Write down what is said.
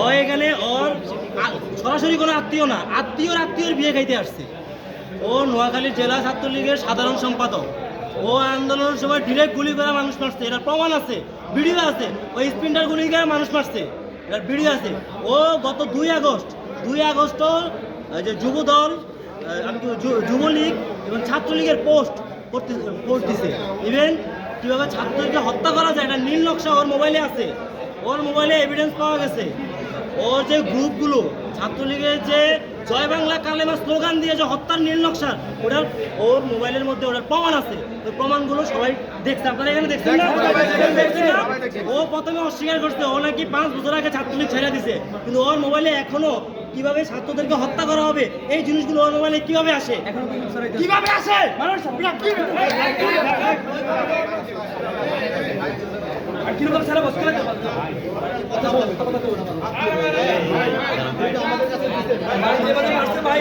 ও এখানে ওর সরাসরি কোনো আত্মীয় না। আত্মীয়র আত্মীয়র বিয়ে খাইতে আসছে। ও নোয়াখালী জেলা ছাত্রলীগের সাধারণ সম্পাদক। ও আন্দোলনের সময় ডিরেক্ট গুলি করে মানুষ মারছে। এটার প্রমাণ আছে ভিডিও আছে। ওই স্পিন্টার গুলি করে মানুষ মারছে। এটার ভিডিও আছে। ও গত দুই আগস্ট দুই আগস্ট যে যুব দল যুবলীগ এবং ছাত্রলীগের পোস্ট করতে পোস্ট দিছে। ইভেন কীভাবে ছাত্রলীগকে হত্যা করা যায়, এটা নীল নকশা ওর মোবাইলে আছে। ওর মোবাইলে এভিডেন্স পাওয়া গেছে। ওর যে গ্রুপগুলো ছাত্রলীগের যে জয় বাংলা কালেমা স্লোগান দিয়ে যে হত্যার নীল নকশা ওটার ওর মোবাইলের মধ্যে ওটার প্রমাণ আছে। ওই প্রমাণগুলো সবাই দেখছে। আপনারা এখানে দেখছেন না? ও প্রথমে অস্বীকার করছে। ও নাকি পাঁচ বছর আগে ছাত্রলীগ ছেড়ে দিছে। কিন্তু ওর মোবাইলে এখনও কীভাবে ছাত্রদেরকে হত্যা করা হবে এই জিনিসগুলো ওর মোবাইলে কীভাবে আসে? কীভাবে আসে? মানুষ কীরকম সারা বসতে ভাই